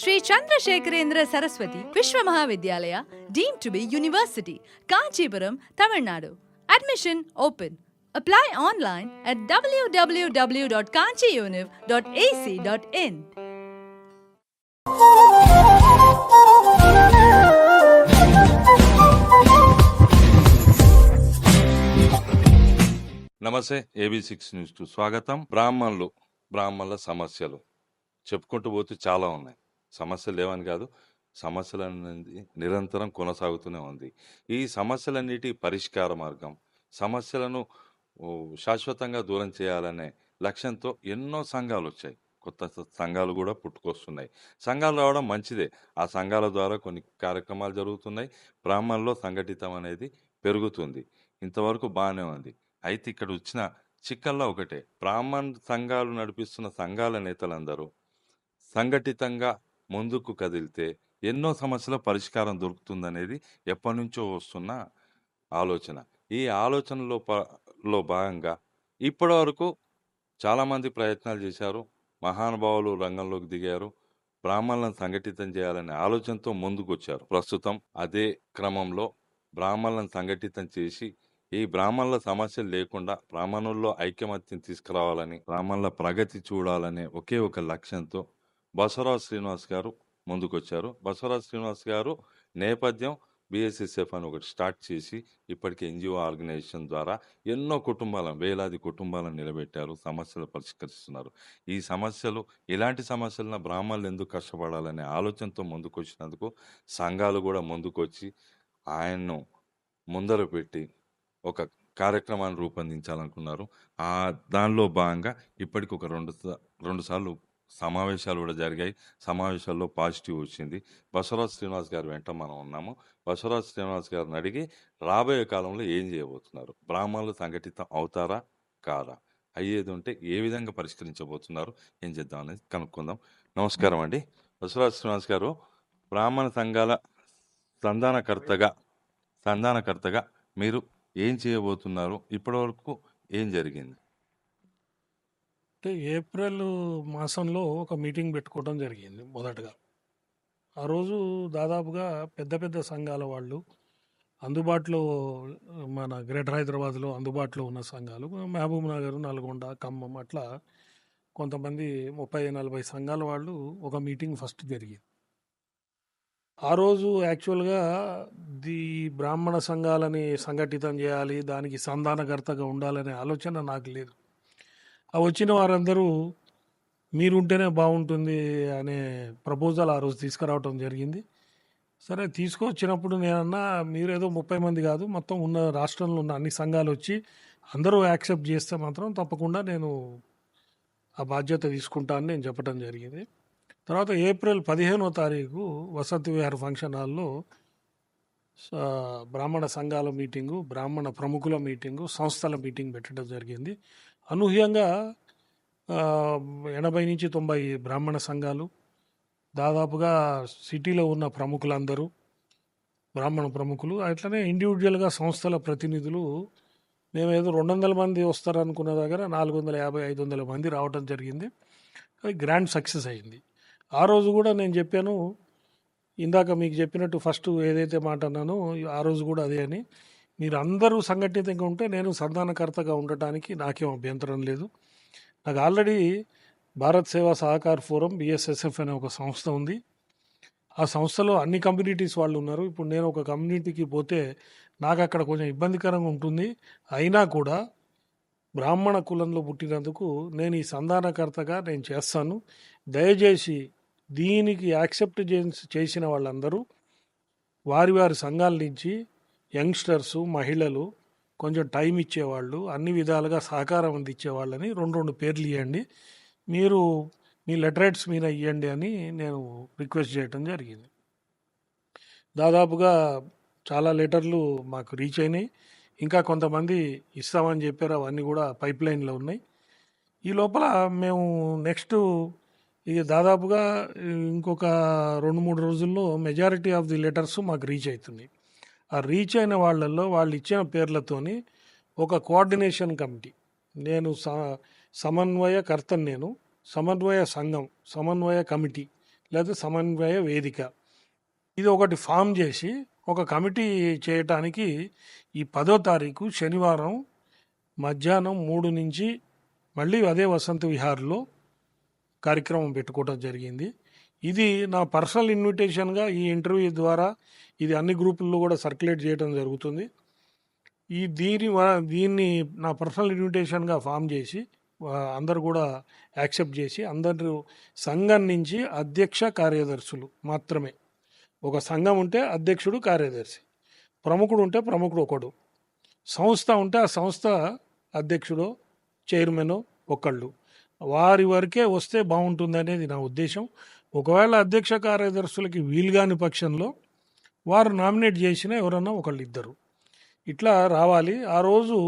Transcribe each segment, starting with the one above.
Shri Chandrasekharendra Saraswathi Vishwa Mahavidyalaya deem to be university Kanchipuram Tamil Nadu. Admission open apply online at WWW dot Kanchi univ dot AC dot in నమస్తే AB six న్యూస్కు స్వాగతం. బ్రాహ్మణులు బ్రాహ్మణుల సమస్యలు. చెప్పుకుంటూ పోతే చాలా ఉన్నాయి. సమస్యలు లేవని కాదు సమస్యలు అనేది నిరంతరం కొనసాగుతూనే ఉంది. ఈ సమస్యలన్నిటి పరిష్కార మార్గం సమస్యలను ఓ, శాశ్వతంగా దూరం చేయాలనే లక్ష్యంతో ఎన్నో సంఘాలు వచ్చాయి. కొత్త స- సంఘాలు కూడా పుట్టుకొస్తున్నాయి. సంఘాలు రావడం మంచిదే. ఆ సంఘాల ద్వారా కొన్ని కార్యక్రమాలు జరుగుతున్నాయి. బ్రాహ్మణుల్లో సంఘటితం అనేది పెరుగుతుంది. ఇంతవరకు బాగానే ఉంది. అయితే ఇక్కడ వచ్చిన చిక్కల్లో ఒకటే. బ్రాహ్మణ్ సంఘాలు నడిపిస్తున్న సంఘాల నేతలందరూ సంఘటితంగా ముందుకు కదిలితే ఎన్నో సమస్యల పరిష్కారం దొరుకుతుందనేది ఎప్పటి నుంచో వస్తున్న ఆలోచన. ఈ ఆలోచనలో ప- లో భాగంగా ఇప్పటి వరకు చాలామంది ప్రయత్నాలు చేశారు. మహానుభావులు రంగంలోకి దిగారు. బ్రాహ్మణులను సంఘటితం చేయాలనే ఆలోచనతో ముందుకు వచ్చారు ప్రస్తుతం అదే క్రమంలో బ్రాహ్మణులను సంఘటితం చేసి ఈ బ్రాహ్మణుల సమస్యలు లేకుండా బ్రాహ్మణుల్లో ఐకమత్యం తీసుకురావాలని బ్రాహ్మణుల ప్రగతి చూడాలనే ఒకే ఒక లక్ష్యంతో బసవరాజ్ శ్రీనివాస్ గారు ముందుకొచ్చారు. బసవరాజ్ శ్రీనివాస్ గారు నేపథ్యం బిఎస్ఎస్ఎఫ్ అని ఒకటి స్టార్ట్ చేసి ఇప్పటికే ఎన్జిఓ ఆర్గనైజేషన్ ద్వారా ఎన్నో కుటుంబాలను వేలాది కుటుంబాలను నిలబెట్టారు సమస్యలు పరిష్కరిస్తున్నారు. ఈ సమస్యలు ఇలాంటి సమస్యలను బ్రాహ్మణులు ఎందుకు కష్టపడాలనే ఆలోచనతో ముందుకొచ్చినందుకు సంఘాలు కూడా ముందుకొచ్చి ఆయన్ను ముందర పెట్టి ఒక కార్యక్రమాన్ని రూపొందించాలనుకున్నారు. ఆ దానిలో భాగంగా ఇప్పటికి ఒక రెండు రెండు సార్లు సమావేశాలు కూడా జరిగాయి. సమావేశాల్లో పాజిటివ్ వచ్చింది. బసవరాజ్ శ్రీనివాస్ గారు వెంట మనం ఉన్నాము. బసవరాజ్ శ్రీనివాస్ గారిని అడిగి రాబోయే కాలంలో ఏం చేయబోతున్నారు? బ్రాహ్మణులు సంఘటితం అవుతారా? కారా అయ్యేది ఉంటే ఏ విధంగా పరిష్కరించబోతున్నారు? ఏం చేద్దాం అనేది కనుక్కుందాం. నమస్కారం అండి. బసవరాజ్ శ్రీనివాస్ గారు బ్రాహ్మణ సంఘాల సంధానకర్తగా సంధానకర్తగా మీరు ఏం చేయబోతున్నారు? ఇప్పటివరకు ఏం జరిగింది? అంటే ఏప్రిల్ మాసంలో ఒక మీటింగ్ పెట్టుకోవడం జరిగింది మొదటగా. ఆ రోజు దాదాపుగా పెద్ద పెద్ద సంఘాల వాళ్ళు అందుబాటులో మన గ్రేటర్ హైదరాబాద్లో అందుబాటులో ఉన్న సంఘాలు మహబూబ్ నగర్ నల్గొండ ఖమ్మం అట్లా కొంతమంది ముప్పై నలభై సంఘాల వాళ్ళు ఒక మీటింగ్ ఫస్ట్ జరిగింది. ఆ రోజు యాక్చువల్గా ది బ్రాహ్మణ సంఘాలని సంఘటితం చేయాలి దానికి సంధానకర్తగా ఉండాలనే ఆలోచన నాకు లేదు. ఆ వచ్చిన వారందరూ మీరుంటేనే బాగుంటుంది అనే ప్రపోజల్ ఆ రోజు తీసుకురావటం జరిగింది. సరే తీసుకొచ్చినప్పుడు నేనన్నా మీరేదో ముప్పై మంది కాదు మొత్తం ఉన్న రాష్ట్రంలో ఉన్న అన్ని సంఘాలు వచ్చి అందరూ యాక్సెప్ట్ చేస్తే మాత్రం తప్పకుండా నేను ఆ బాధ్యత తీసుకుంటానని నేను చెప్పడం జరిగింది. తర్వాత ఏప్రిల్ పదిహేనో తారీఖు వసతి విహార్ ఫంక్షన్ హాల్లో బ్రాహ్మణ సంఘాల మీటింగు బ్రాహ్మణ ప్రముఖుల మీటింగు సంస్థల మీటింగ్ పెట్టడం జరిగింది. అనూహ్యంగా ఎనభై నుంచి తొంభై బ్రాహ్మణ సంఘాలు దాదాపుగా సిటీలో ఉన్న ప్రముఖులందరూ బ్రాహ్మణ ప్రముఖులు అట్లనే ఇండివిజువల్గా సంస్థల ప్రతినిధులు మేము ఏదో రెండు వందల మంది వస్తారనుకున్న దగ్గర నాలుగు వందల యాభై ఐదు వందల మంది రావడం జరిగింది. అది గ్రాండ్ సక్సెస్ అయింది. ఆ రోజు కూడా నేను చెప్పాను ఇందాక మీకు చెప్పినట్టు ఫస్ట్ ఏదైతే మాట అన్నానో ఆ రోజు కూడా అదే అని. మీరు అందరూ సంఘటితంగా ఉంటే నేను సంధానకర్తగా ఉండటానికి నాకేం అభ్యంతరం లేదు. నాకు ఆల్రెడీ భారత్ సేవా సహకార ఫోరం బిఎస్ఎస్ఎఫ్ అనే ఒక సంస్థ ఉంది. ఆ సంస్థలో అన్ని కమ్యూనిటీస్ వాళ్ళు ఉన్నారు. ఇప్పుడు నేను ఒక కమ్యూనిటీకి పోతే నాకు అక్కడ కొంచెం ఇబ్బందికరంగా ఉంటుంది. అయినా కూడా బ్రాహ్మణ కులంలో పుట్టినందుకు నేను ఈ సంధానకర్తగా నేను చేస్తాను. దయచేసి దీనికి యాక్సెప్ట్ చేసి చేసిన వాళ్ళందరూ వారి వారి సంఘాల నుంచి యంగ్స్టర్సు మహిళలు కొంచెం టైం ఇచ్చేవాళ్ళు అన్ని విధాలుగా సహకారం అందించేవాళ్ళని రెండు రెండు పేర్లు ఇవ్వండి మీరు మీ లెటరేట్స్ మీద ఇవ్వండి అని నేను రిక్వెస్ట్ చేయటం జరిగింది. దాదాపుగా చాలా లెటర్లు మాకు రీచ్ అయినాయి. ఇంకా కొంతమంది ఇస్తామని చెప్పారు అవన్నీ కూడా పైప్ లైన్లో ఉన్నాయి. ఈ లోపల మేము నెక్స్ట్ ఇది దాదాపుగా ఇంకొక రెండు మూడు రోజుల్లో మెజారిటీ ఆఫ్ ది లెటర్స్ మాకు రీచ్ అవుతున్నాయి. ఆ రీచ్ అయిన వాళ్ళల్లో వాళ్ళు ఇచ్చిన పేర్లతోని ఒక కోఆర్డినేషన్ కమిటీ. నేను స సమన్వయకర్తను నేను సమన్వయ సంఘం సమన్వయ కమిటీ లేదా సమన్వయ వేదిక. ఇది ఒకటి ఫామ్ చేసి ఒక కమిటీ చేయటానికి ఈ పదో తారీఖు శనివారం మధ్యాహ్నం మూడు నుంచి మళ్ళీ అదే వసంత విహార్లో కార్యక్రమం పెట్టుకోవడం జరిగింది. ఇది నా పర్సనల్ ఇన్విటేషన్గా ఈ ఇంటర్వ్యూ ద్వారా ఇది అన్ని గ్రూపుల్లో కూడా సర్క్యులేట్ చేయడం జరుగుతుంది. ఈ దీని వ- దీన్ని నా పర్సనల్ ఇన్విటేషన్గా ఫామ్ చేసి అందరు కూడా యాక్సెప్ట్ చేసి అందరూ సంఘం నుంచి అధ్యక్ష కార్యదర్శులు మాత్రమే. ఒక సంఘం ఉంటే అధ్యక్షుడు కార్యదర్శి. ప్రముఖుడు ఉంటే ప్రముఖుడు ఒకడు. సంస్థ ఉంటే ఆ సంస్థ అధ్యక్షుడు చైర్మన్ ఒకళ్ళు. వారి వరకే వస్తే బాగుంటుంది అనేది నా ఉద్దేశం. ఒకవేళ అధ్యక్ష కార్యదర్శులకి వీలుగాని పక్షంలో వారు నామినేట్ చేసిన ఎవరన్నా ఒకళ్ళు ఇద్దరు ఇట్లా రావాలి. ఆ రోజు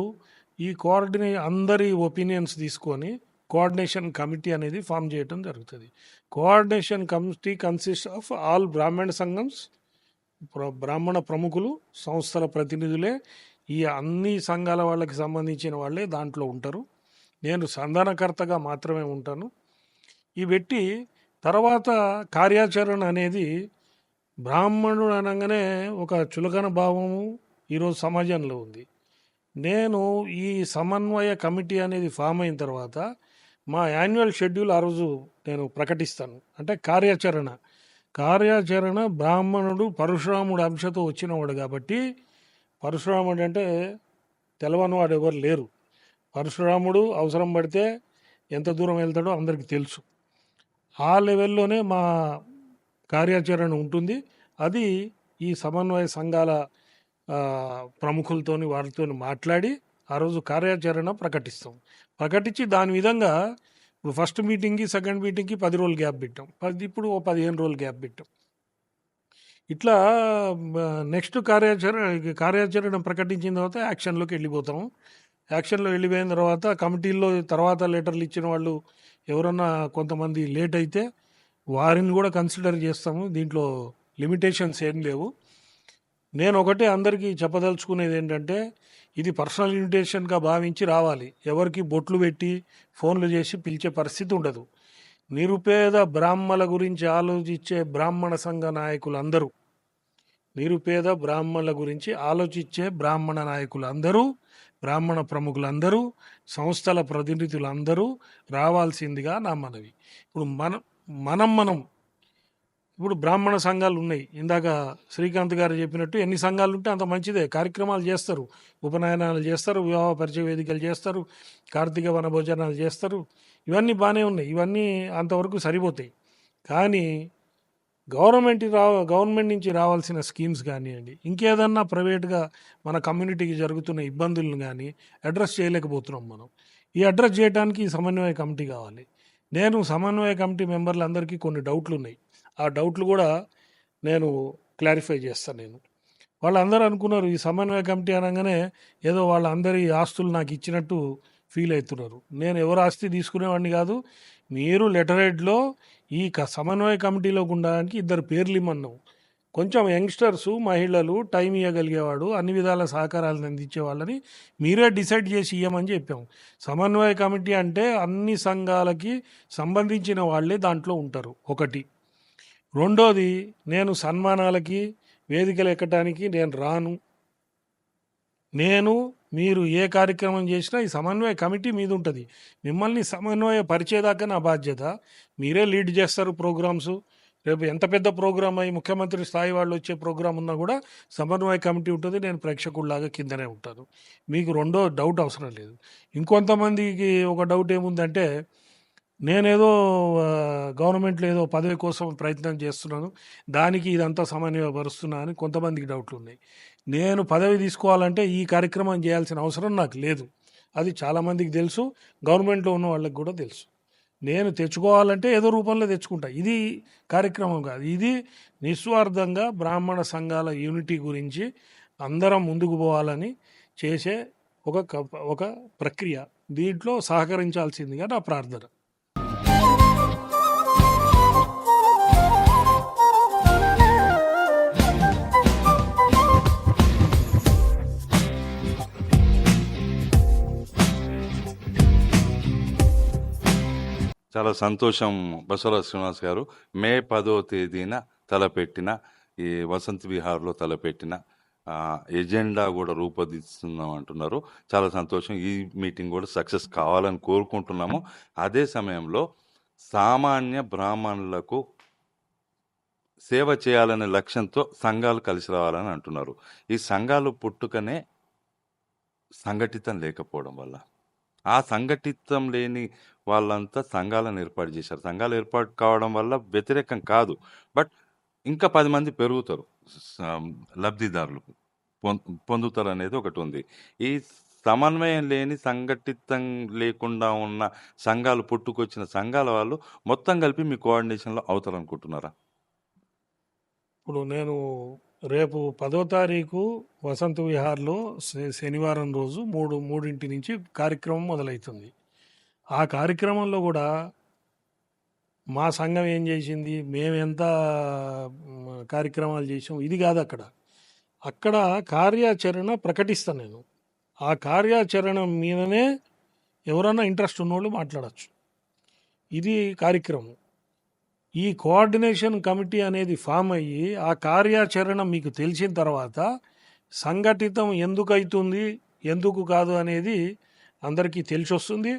ఈ కోఆర్డినే అందరి ఒపీనియన్స్ తీసుకొని కోఆర్డినేషన్ కమిటీ అనేది ఫామ్ చేయడం జరుగుతుంది. Coordination committee consist of all Brahmana సంఘమ్స్ బ్రాహ్మణ ప్రముఖులు సంస్థల ప్రతినిధులే. ఈ అన్ని సంఘాల వాళ్ళకి సంబంధించిన వాళ్ళే దాంట్లో ఉంటారు. నేను సంధానకర్తగా మాత్రమే ఉంటాను. ఈ పెట్టి తర్వాత కార్యాచరణ అనేది బ్రాహ్మణుడు అనగానే ఒక చులకన భావము ఈరోజు సమాజంలో ఉంది. నేను ఈ సమన్వయ కమిటీ అనేది ఫామ్ అయిన తర్వాత మా యాన్యువల్ షెడ్యూల్ ఆ రోజు నేను ప్రకటిస్తాను. అంటే కార్యాచరణ. కార్యాచరణ బ్రాహ్మణుడు పరశురాముడు అంశతో వచ్చినవాడు కాబట్టి పరశురాముడు అంటే తెలవని వాడు ఎవరు లేరు. పరశురాముడు అవసరం పడితే ఎంత దూరం వెళ్తాడో అందరికీ తెలుసు. ఆ లెవెల్లోనే మా కార్యాచరణ ఉంటుంది. అది ఈ సమన్వయ సంఘాల ప్రముఖులతోని వారితో మాట్లాడి ఆ రోజు కార్యాచరణ ప్రకటిస్తాం. ప్రకటించి దాని విధంగా ఇప్పుడు ఫస్ట్ మీటింగ్కి సెకండ్ మీటింగ్కి పది రోజులు గ్యాప్ పెట్టాం. పది ఇప్పుడు ఓ పదిహేను రోజులు గ్యాప్ పెట్టాం. ఇట్లా నెక్స్ట్ కార్యాచరణ కార్యాచరణ ప్రకటించిన తర్వాత యాక్షన్లోకి వెళ్ళిపోతాం. యాక్షన్లో వెళ్ళిపోయిన తర్వాత కమిటీల్లో తర్వాత లెటర్లు ఇచ్చిన వాళ్ళు ఎవరన్నా కొంతమంది లేట్ అయితే వారిని కూడా కన్సిడర్ చేస్తాము. దీంట్లో లిమిటేషన్స్ ఏం లేవు. నేను ఒకటే అందరికీ చెప్పదలుచుకునేది ఏంటంటే ఇది పర్సనల్ ఇన్విటేషన్గా భావించి రావాలి. ఎవరికి బొట్లు పెట్టి ఫోన్లు చేసి పిలిచే పరిస్థితి ఉండదు. నిరుపేద బ్రాహ్మల గురించి ఆలోచించే బ్రాహ్మణ సంఘ నాయకులు అందరూ నిరుపేద బ్రాహ్మణుల గురించి ఆలోచించే బ్రాహ్మణ నాయకులు అందరూ బ్రాహ్మణ ప్రముఖులందరూ సంస్థల ప్రతినిధులందరూ రావాల్సిందిగా నా మనవి. ఇప్పుడు మనం మనం మనం ఇప్పుడు బ్రాహ్మణ సంఘాలు ఉన్నాయి. ఇందాక శ్రీకాంత్ గారు చెప్పినట్టు ఎన్ని సంఘాలు ఉంటే అంత మంచిదే. కార్యక్రమాలు చేస్తారు. ఉపనయనాలు చేస్తారు వివాహ పరిచయ వేదికలు చేస్తారు కార్తీక వన భోజనాలు చేస్తారు. ఇవన్నీ బాగానే ఉన్నాయి. ఇవన్నీ అంతవరకు సరిపోతాయి. కానీ గవర్నమెంట్ రా గవర్నమెంట్ నుంచి రావాల్సిన స్కీమ్స్ కానివ్వండి ఇంకేదన్నా ప్రైవేట్గా మన కమ్యూనిటీకి జరుగుతున్న ఇబ్బందులను కానీ అడ్రస్ చేయలేకపోతున్నాం మనం. ఈ అడ్రస్ చేయడానికి ఈ సమన్వయ కమిటీ కావాలి. నేను సమన్వయ కమిటీ మెంబర్లందరికీ కొన్ని డౌట్లు ఉన్నాయి ఆ డౌట్లు కూడా నేను క్లారిఫై చేస్తాను నేను. వాళ్ళందరూ అనుకున్నారు ఈ సమన్వయ కమిటీ అనగానే ఏదో వాళ్ళందరి ఆస్తులు నాకు ఇచ్చినట్టు ఫీల్ అవుతున్నారు. నేను ఎవరు ఆస్తి తీసుకునేవాడిని కాదు మీరు లెటరేట్లో ఈ క- సమన్వయ కమిటీలో ఉండడానికి ఇద్దరు పేర్లు ఇమ్మన్నావు. కొంచెం యంగ్స్టర్స్ మహిళలు టైం ఇవ్వగలిగేవాడు అన్ని విధాల సహకారాలను అందించే వాళ్ళని మీరే డిసైడ్ చేసి ఇవ్వమని చెప్పాం. సమన్వయ కమిటీ అంటే అన్ని సంఘాలకి సంబంధించిన వాళ్ళే దాంట్లో ఉంటారు. ఒకటి. రెండోది నేను సన్మానాలకి వేదికలు ఎక్కటానికి నేను రాను. నేను మీరు ఏ కార్యక్రమం చేసినా ఈ సమన్వయ కమిటీ మీద ఉంటుంది మిమ్మల్ని సమన్వయ పరిచేదాకా నా బాధ్యత. మీరే లీడ్ చేస్తారు ప్రోగ్రామ్స్. రేపు ఎంత పెద్ద ప్రోగ్రామ్ అయ్యి ముఖ్యమంత్రి స్థాయి వాళ్ళు వచ్చే ప్రోగ్రామ్ ఉన్నా కూడా సమన్వయ కమిటీ ఉంటుంది. నేను ప్రేక్షకుల్లాగా కిందనే ఉంటాను. మీకు రెండో డౌట్ అవసరం లేదు. ఇంకొంతమందికి ఒక డౌట్ ఏముందంటే నేనేదో గవర్నమెంట్లో ఏదో పదవి కోసం ప్రయత్నం చేస్తున్నాను. దానికి ఇదంతా సమన్వయపరుస్తున్నా అని కొంతమందికి డౌట్లు ఉన్నాయి నేను పదవి తీసుకోవాలంటే ఈ కార్యక్రమం చేయాల్సిన అవసరం నాకు లేదు. అది చాలామందికి తెలుసు గవర్నమెంట్లో ఉన్న వాళ్ళకి కూడా తెలుసు. నేను తెచ్చుకోవాలంటే ఏదో రూపంలో తెచ్చుకుంటా. ఇది కార్యక్రమం కాదు. ఇది నిస్వార్థంగా బ్రాహ్మణ సంఘాల యూనిటీ గురించి అందరం ముందుకు పోవాలని చేసే ఒక క- ఒక ప్రక్రియ. దీంట్లో సహకరించాల్సిందిగా నా ప్రార్థన. చాలా సంతోషం బసవరాజ్ శ్రీనివాస్ గారు. మే పదో తేదీన తలపెట్టిన ఈ వసంత్ విహార్లో తలపెట్టిన ఎజెండా కూడా రూపొందిస్తున్నాం అంటున్నారు. చాలా సంతోషం. ఈ మీటింగ్ కూడా సక్సెస్ కావాలని కోరుకుంటున్నాము. అదే సమయంలో సామాన్య బ్రాహ్మణులకు సేవ చేయాలనే లక్ష్యంతో సంఘాలు కలిసి రావాలని అంటున్నారు. ఈ సంఘాలు పుట్టుకనే సంఘటితం లేకపోవడం వల్ల. ఆ సంఘటితం లేని వాళ్ళంతా సంఘాలను ఏర్పాటు చేశారు. సంఘాలు ఏర్పాటు కావడం వల్ల వ్యతిరేకం కాదు. బట్ ఇంకా పది మంది పెరుగుతారు. లబ్ధిదారులు పొం- పొందుతారు అనేది ఒకటి ఉంది. ఈ సమన్వయం లేని సంఘటితం లేకుండా ఉన్న సంఘాలు పుట్టుకొచ్చిన సంఘాల వాళ్ళు మొత్తం కలిపి మీ కోఆర్డినేషన్లో అవుతారనుకుంటున్నారా? ఇప్పుడు నేను రేపు పదో తారీఖు వసంత విహార్లో శ- శనివారం రోజు మూడు మూడింటి నుంచి కార్యక్రమం మొదలవుతుంది ఆ కార్యక్రమంలో కూడా మా సంఘం ఏం చేసింది? మేము ఎంత కార్యక్రమాలు చేసాం? ఇది కాదు అక్కడ. అక్కడ కార్యాచరణ ప్రకటిస్తాను నేను. ఆ కార్యాచరణ మీదనే ఎవరన్నా ఇంట్రెస్ట్ ఉన్నోళ్ళు మాట్లాడచ్చు. ఇది కార్యక్రమం. ఈ కోఆర్డినేషన్ కమిటీ అనేది ఫామ్ అయ్యి ఆ కార్యాచరణ మీకు తెలిసిన తర్వాత సంఘటితం ఎందుకైతుంది ఎందుకు కాదు అనేది అందరికీ తెలిసి వస్తుంది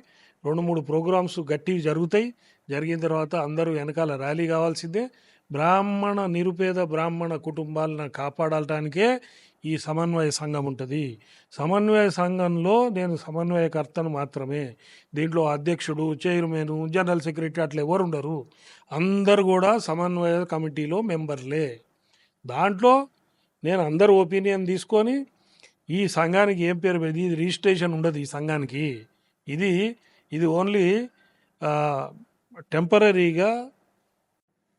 రెండు మూడు ప్రోగ్రామ్స్ గట్టివి జరుగుతాయి. జరిగిన తర్వాత అందరూ వెనకాల ర్యాలీ కావాల్సిందే. బ్రాహ్మణ నిరుపేద బ్రాహ్మణ కుటుంబాలను కాపాడటానికే ఈ సమన్వయ సంఘం ఉంటుంది. సమన్వయ సంఘంలో నేను సమన్వయకర్తను మాత్రమే. దీంట్లో అధ్యక్షుడు చైర్మన్ జనరల్ సెక్రటరీ అట్లా ఎవరు ఉండరు అందరు కూడా సమన్వయ కమిటీలో మెంబర్లే. దాంట్లో నేను అందరు ఒపీనియన్ తీసుకొని ఈ సంఘానికి ఏం పేరు పెద్ద ఇది రిజిస్ట్రేషన్ ఉండదు ఈ సంఘానికి. ఇది ఇది ఓన్లీ టెంపరీగా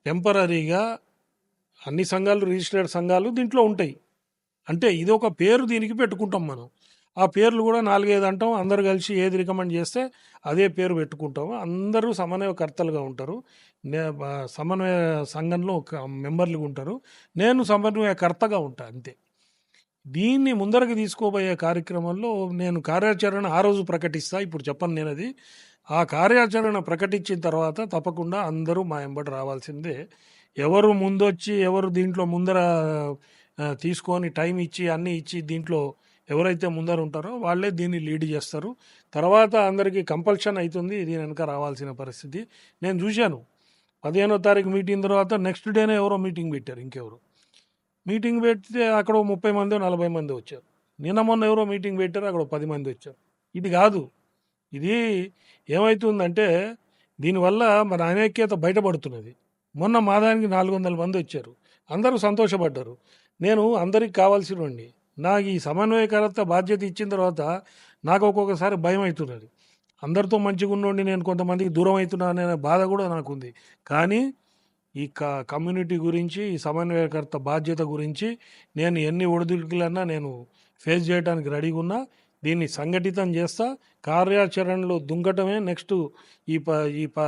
టెంపరీగా అన్ని సంఘాలు రిజిస్టర్డ్ సంఘాలు దీంట్లో ఉంటాయి. అంటే ఇది ఒక పేరు దీనికి పెట్టుకుంటాం మనం. ఆ పేర్లు కూడా నాలుగైదు అంటాం. అందరు కలిసి ఏది రికమెండ్ చేస్తే అదే పేరు పెట్టుకుంటాము. అందరూ సమన్వయకర్తలుగా ఉంటారు. నే సమన్వయ సంఘంలో ఒక మెంబర్లుగా ఉంటారు. నేను సమన్వయకర్తగా ఉంటాను అంతే. దీన్ని ముందరకు తీసుకోబోయే కార్యక్రమంలో నేను కార్యాచరణ ఆ రోజు ప్రకటిస్తా. ఇప్పుడు చెప్పను నేను అది ఆ కార్యాచరణ ప్రకటించిన తర్వాత తప్పకుండా అందరూ మా ఎంబడి రావాల్సిందే. ఎవరు ముందొచ్చి ఎవరు దీంట్లో ముందర తీసుకొని టైం ఇచ్చి అన్నీ ఇచ్చి దీంట్లో ఎవరైతే ముందర ఉంటారో వాళ్ళే దీన్ని లీడ్ చేస్తారు. తర్వాత అందరికీ కంపల్షన్ అవుతుంది దీని వెనక రావాల్సిన పరిస్థితి. నేను చూశాను. పదిహేనో తారీఖు మీటింగ్ తర్వాత నెక్స్ట్ డేనే ఎవరో మీటింగ్ పెట్టారు ఇంకెవరు. మీటింగ్ పెడితే అక్కడ ముప్పై మంది నలభై మంది వచ్చారు. నిన్న మొన్న ఎవరో మీటింగ్ పెట్టారు అక్కడ పది మంది వచ్చారు. ఇది కాదు. ఇది ఏమవుతుందంటే దీనివల్ల మన అనైక్యత బయటపడుతున్నది. మొన్న మాదానికి నాలుగు వందల మంది వచ్చారు. అందరూ సంతోషపడ్డారు. నేను అందరికి కావాల్సినవండి. నాకు ఈ సమన్వయకర్త బాధ్యత ఇచ్చిన తర్వాత నాకు ఒక్కొక్కసారి భయం అవుతున్నది. అందరితో మంచిగా ఉన్నోండి నేను కొంతమందికి దూరం అవుతున్నాననే బాధ కూడా నాకుంది. కానీ ఈ క కమ్యూనిటీ గురించి ఈ సమన్వయకర్త బాధ్యత గురించి నేను ఎన్ని ఒడిదుడుకులన్నా నేను ఫేస్ చేయడానికి రెడీగా ఉన్నా దీన్ని సంఘటితం చేస్తా కార్యాచరణలో దుంకటమే నెక్స్ట్ ఈ ప ఈ ప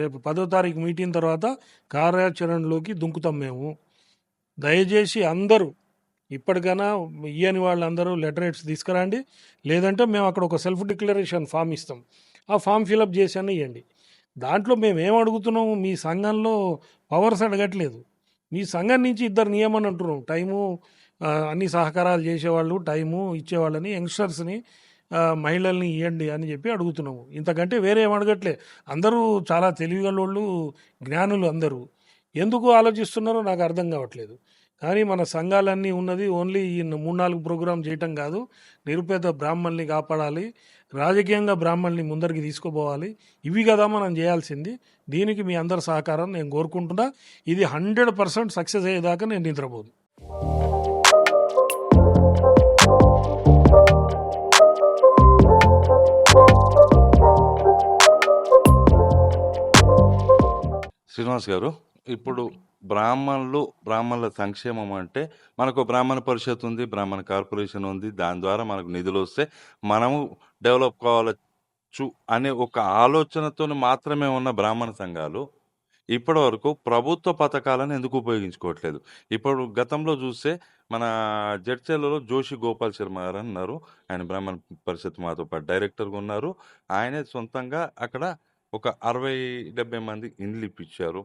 రేపు పదో తారీఖు మీటింగ్ తర్వాత కార్యాచరణలోకి దుంకుతాం మేము. దయచేసి అందరూ ఇప్పటికైనా ఇయ్యని వాళ్ళందరూ లెటరేట్స్ తీసుకురండి. లేదంటే మేము అక్కడ ఒక సెల్ఫ్ డిక్లరేషన్ ఫామ్ ఇస్తాం. ఆ ఫామ్ ఫిలప్ చేసి అని ఇవ్వండి దాంట్లో మేము ఏం అడుగుతున్నాము మీ సంఘంలో పవర్స్ అడగట్లేదు. మీ సంఘం నుంచి ఇద్దరు నియమని అంటున్నాం. టైము అన్ని సహకారాలు చేసేవాళ్ళు టైము ఇచ్చేవాళ్ళని యంగ్స్టర్స్ని మహిళల్ని ఇవ్వండి అని చెప్పి అడుగుతున్నాము. ఇంతకంటే వేరే ఏం అడగట్లే. అందరూ చాలా తెలివిగలోళ్ళు జ్ఞానులు అందరూ. ఎందుకు ఆలోచిస్తున్నారో నాకు అర్థం కావట్లేదు. కానీ మన సంఘాలన్నీ ఉన్నది ఓన్లీ ఈ మూడు నాలుగు ప్రోగ్రాం చేయటం కాదు. నిరుపేద బ్రాహ్మణ్ని కాపాడాలి. రాజకీయంగా బ్రాహ్మణ్ని ముందరికి తీసుకుపోవాలి. ఇవి కదా మనం చేయాల్సింది. దీనికి మీ అందరి సహకారం నేను కోరుకుంటున్నా. ఇది హండ్రెడ్ పర్సెంట్ సక్సెస్ అయ్యేదాకా నేను నిద్రపోదు శ్రీనివాస్ గారు ఇప్పుడు బ్రాహ్మణులు బ్రాహ్మణుల సంక్షేమం అంటే మనకు బ్రాహ్మణ పరిషత్ ఉంది బ్రాహ్మణ కార్పొరేషన్ ఉంది దాని ద్వారా మనకు నిధులు వస్తే మనము డెవలప్ కావచ్చు అనే ఒక ఆలోచనతో మాత్రమే ఉన్న బ్రాహ్మణ సంఘాలు ఇప్పటి వరకు ప్రభుత్వ పథకాలను ఎందుకు ఉపయోగించుకోవట్లేదు? ఇప్పుడు గతంలో చూస్తే మన జడ్చర్లలో జోషి గోపాల్ శర్మ గారు అని ఉన్నారు ఆయన బ్రాహ్మణ పరిషత్ మాతో పాటు డైరెక్టర్గా ఉన్నారు. ఆయనే సొంతంగా అక్కడ ఒక అరవై డెబ్బై మంది ఇండ్లు ఇప్పించారు.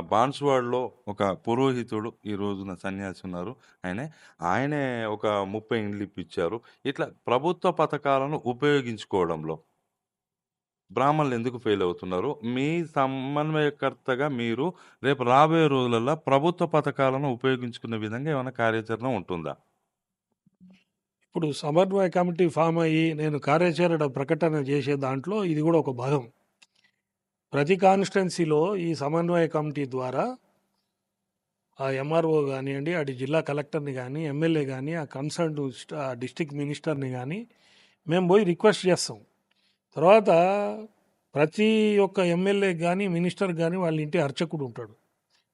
బాన్స్వాడ్లో ఒక పురోహితుడు ఈ రోజున సన్యాసి ఉన్నారు. ఆయనే ఆయనే ఒక ముప్పై ఇండ్లు ఇప్పించారు ఇట్లా ప్రభుత్వ పథకాలను ఉపయోగించుకోవడంలో బ్రాహ్మణులు ఎందుకు ఫెయిల్ అవుతున్నారు? మీ సమన్వయకర్తగా మీరు రేపు రాబోయే రోజులలో ప్రభుత్వ పథకాలను ఉపయోగించుకునే విధంగా ఏమైనా కార్యాచరణ ఉంటుందా? ఇప్పుడు సమన్వయ కమిటీ ఫామ్ అయ్యి నేను కార్యాచరణ ప్రకటన చేసే దాంట్లో ఇది కూడా ఒక భాగం. ప్రతి కాన్స్టిట్యున్సీలో ఈ సమన్వయ కమిటీ ద్వారా ఆ ఎంఆర్ఓ కానివ్వండి అటు జిల్లా కలెక్టర్ని కానీ ఎమ్మెల్యే కానీ ఆ కన్సర్న్ డిస్టిక్ మినిస్టర్ని కానీ మేము పోయి రిక్వెస్ట్ చేస్తాం. తర్వాత ప్రతి ఒక్క ఎమ్మెల్యే కానీ మినిస్టర్ కానీ వాళ్ళ ఇంటి అర్చకుడు ఉంటాడు.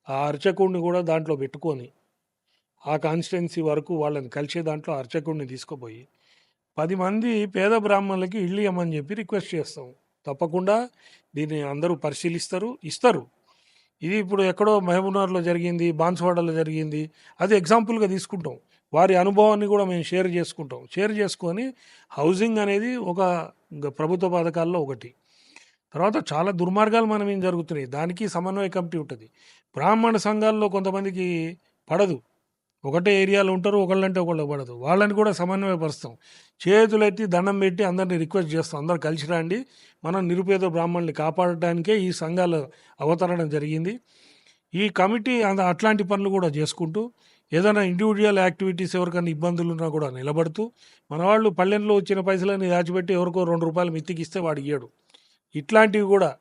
ఆ అర్చకుడిని కూడా దాంట్లో పెట్టుకొని ఆ కాన్స్టిట్యున్సీ వరకు వాళ్ళని కలిసే దాంట్లో అర్చకుడిని తీసుకుపోయి పది మంది పేద బ్రాహ్మణులకి ఇల్లు ఇవ్వమని చెప్పి రిక్వెస్ట్ చేస్తాం. తప్పకుండా దీన్ని అందరూ పరిశీలిస్తారు ఇస్తారు. ఇది ఇప్పుడు ఎక్కడో మహబూబ్నగర్లో జరిగింది బాన్స్వాడలో జరిగింది. అది ఎగ్జాంపుల్గా తీసుకుంటాం. వారి అనుభవాన్ని కూడా మేము షేర్ చేసుకుంటాం. షేర్ చేసుకొని హౌసింగ్ అనేది ఒక ప్రభుత్వ పథకాల్లో ఒకటి. తర్వాత చాలా దుర్మార్గాలు మనం ఏం జరుగుతున్నాయి? దానికి సమన్వయ కమిటీ ఉంటుంది. బ్రాహ్మణ సంఘాల్లో కొంతమందికి పడదు. ఒకటే ఏరియాలో ఉంటారు ఒకళ్ళంటే ఒకళ్ళు పడదు వాళ్ళని కూడా సమన్వయపరుస్తాం. చేతులెత్తి దండం పెట్టి అందరిని రిక్వెస్ట్ చేస్తాం. అందరు కలిసి రండి. మనం నిరుపేద బ్రాహ్మణుల్ని కాపాడటానికే ఈ సంఘాల అవతరణ జరిగింది. ఈ కమిటీ అంద- అట్లాంటి పనులు కూడా చేసుకుంటూ ఏదైనా ఇండివిజువల్ యాక్టివిటీస్ ఎవరికైనా ఇబ్బందులు ఉన్నా కూడా నిలబడుతూ మన వాళ్ళు పల్లెల్లో వచ్చిన పైసలని దాచిపెట్టి ఎవరికో రెండు రూపాయలు మిత్తికిస్తే వాడు ఇయ్యడు. ఇట్లాంటివి కూడా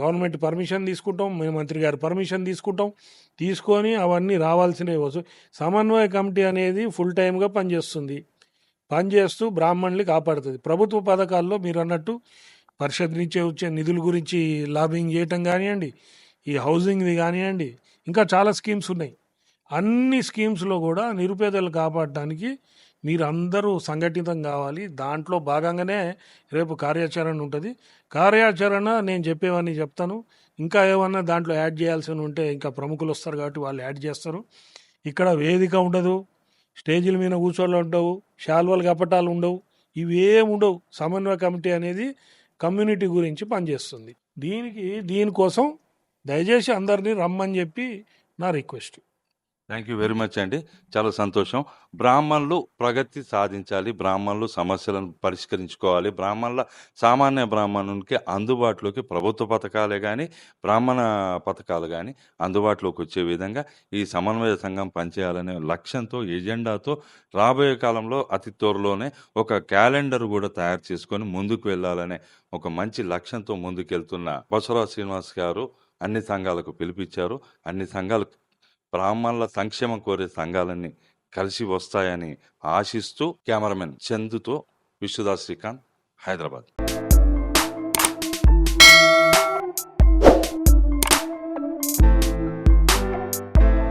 గవర్నమెంట్ పర్మిషన్ తీసుకుంటాం మేము మంత్రి గారు పర్మిషన్ తీసుకుంటాం తీసుకొని అవన్నీ రావాల్సినవి వస్తు సమన్వయ కమిటీ అనేది ఫుల్ టైమ్గా పనిచేస్తుంది. పనిచేస్తూ బ్రాహ్మణుల్ని కాపాడుతుంది. ప్రభుత్వ పథకాల్లో మీరు అన్నట్టు పరిషత్ నుంచే వచ్చే నిధుల గురించి లాబింగ్ చేయటం కానివ్వండి ఈ హౌసింగ్ది కానివ్వండి ఇంకా చాలా స్కీమ్స్ ఉన్నాయి. అన్ని స్కీమ్స్లో కూడా నిరుపేదలు కాపాడటానికి మీరు అందరూ సంఘటితం కావాలి. దాంట్లో భాగంగానే రేపు కార్యాచరణ ఉంటుంది. కార్యాచరణ నేను చెప్పేవన్నీ చెప్తాను. ఇంకా ఏమన్నా దాంట్లో యాడ్ చేయాల్సి ఉంటే ఇంకా ప్రముఖులు వస్తారు కాబట్టి వాళ్ళు యాడ్ చేస్తారు. ఇక్కడ వేదిక ఉండదు. స్టేజీల మీద కూర్చోళ్ళు ఉండవు. శాల్వలు కపటాలు ఉండవు. ఇవేం ఉండవు. సమన్వయ కమిటీ అనేది కమ్యూనిటీ గురించి పనిచేస్తుంది. దీనికి దీనికోసం దయచేసి అందరినీ రమ్మని చెప్పి నా request. Thank you very much అండి. చాలా సంతోషం. బ్రాహ్మణులు ప్రగతి సాధించాలి బ్రాహ్మణులు సమస్యలను పరిష్కరించుకోవాలి. బ్రాహ్మణుల సామాన్య బ్రాహ్మణునికి అందుబాటులోకి ప్రభుత్వ పథకాలే కానీ బ్రాహ్మణ పథకాలు కానీ అందుబాటులోకి వచ్చే విధంగా ఈ సమన్వయ సంఘం పనిచేయాలనే లక్ష్యంతో ఎజెండాతో రాబోయే కాలంలో అతి త్వరలోనే ఒక క్యాలెండర్ కూడా తయారు చేసుకొని ముందుకు వెళ్ళాలనే ఒక మంచి లక్ష్యంతో ముందుకెళ్తున్న బసవరాజ్ శ్రీనివాస్ గారు అన్ని సంఘాలకు పిలిపించారు. అన్ని సంఘాలు బ్రాహ్మణుల సంక్షేమం కోరే సంఘాలన్నీ కలిసి వస్తాయని ఆశిస్తూ కెమెరామెన్ చందుతో విశ్వదాస్ శ్రీకాంత్ హైదరాబాద్.